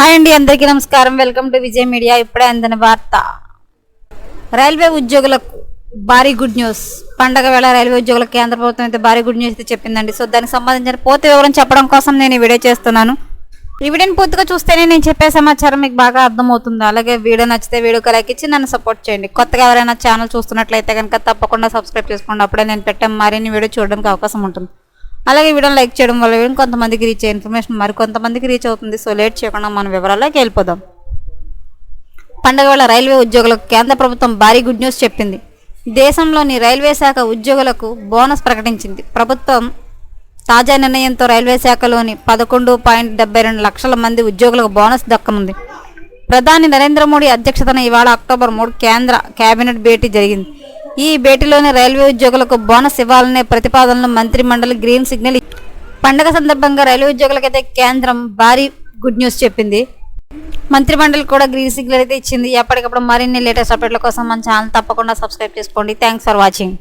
Hi అండి అందరికీ నమస్కారం. Welcome to Vijay media. ఇప్పుడే అందిన వార్త. రైల్వే ఉద్యోగులకు భారీ గుడ్ న్యూస్. పండగ వేళ రైల్వే ఉద్యోగులకు కేంద్ర ప్రభుత్వం అయితే భారీ గుడ్ న్యూస్ అయితే చెప్పిందండి. సో దానికి సంబంధించిన పూర్తి వివరం చెప్పడం కోసం నేను ఈ వీడియో చేస్తున్నాను. ఈ వీడియోని పూర్తిగా చూస్తేనే నేను చెప్పే సమాచారం మీకు బాగా అర్థమవుతుంది. అలాగే వీడియో నచ్చితే వీడియోకి లైక్ ఇచ్చి నన్ను సపోర్ట్ చేయండి. కొత్తగా ఎవరైనా ఛానల్ చూస్తున్నట్లయితే కనుక తప్పకుండా సబ్స్క్రైబ్ చేసుకోండి. అప్పుడే నేను పెట్టే మరిన్ని వీడియో చూడడానికి అవకాశం ఉంటుంది. అలాగే వీడియోని లైక్ చేయడం వల్ల వీడియో కొంతమందికి రీచ్ అయ్యే ఇన్ఫర్మేషన్ మరి కొంతమందికి రీచ్ అవుతుంది. సో లేట్ చేయకుండా మన వివరాల్లోకి వెళ్ళిపోదాం. పండగ వేళ రైల్వే ఉద్యోగులకు కేంద్ర ప్రభుత్వం భారీ గుడ్ న్యూస్ చెప్పింది. దేశంలోని రైల్వే శాఖ ఉద్యోగులకు బోనస్ ప్రకటించింది. ప్రభుత్వం తాజా నిర్ణయంతో రైల్వే శాఖలోని పదకొండు పాయింట్ డెబ్బై రెండు లక్షల మంది ఉద్యోగులకు బోనస్ దక్కనుంది. ప్రధాని నరేంద్ర మోడీ అధ్యక్షతన ఇవాళ అక్టోబర్ మూడు కేంద్ర కేబినెట్ భేటీ జరిగింది. ఈ భేటీలోని రైల్వే ఉద్యోగులకు బోనస్ ఇవ్వాలనే ప్రతిపాదనలు మంత్రి మండలి గ్రీన్ సిగ్నల్ పండగ సందర్భంగా రైల్వే ఉద్యోగులకైతే కేంద్రం భారీ గుడ్ న్యూస్ చెప్పింది. మంత్రి మండలి కూడా గ్రీన్ సిగ్నల్ అయితే ఇచ్చింది. ఎప్పటికప్పుడు మరిన్ని లేటెస్ట్ అప్డేట్ల కోసం మన ఛానల్ తప్పకుండా సబ్స్క్రైబ్ చేసుకోండి. Thanks for watching.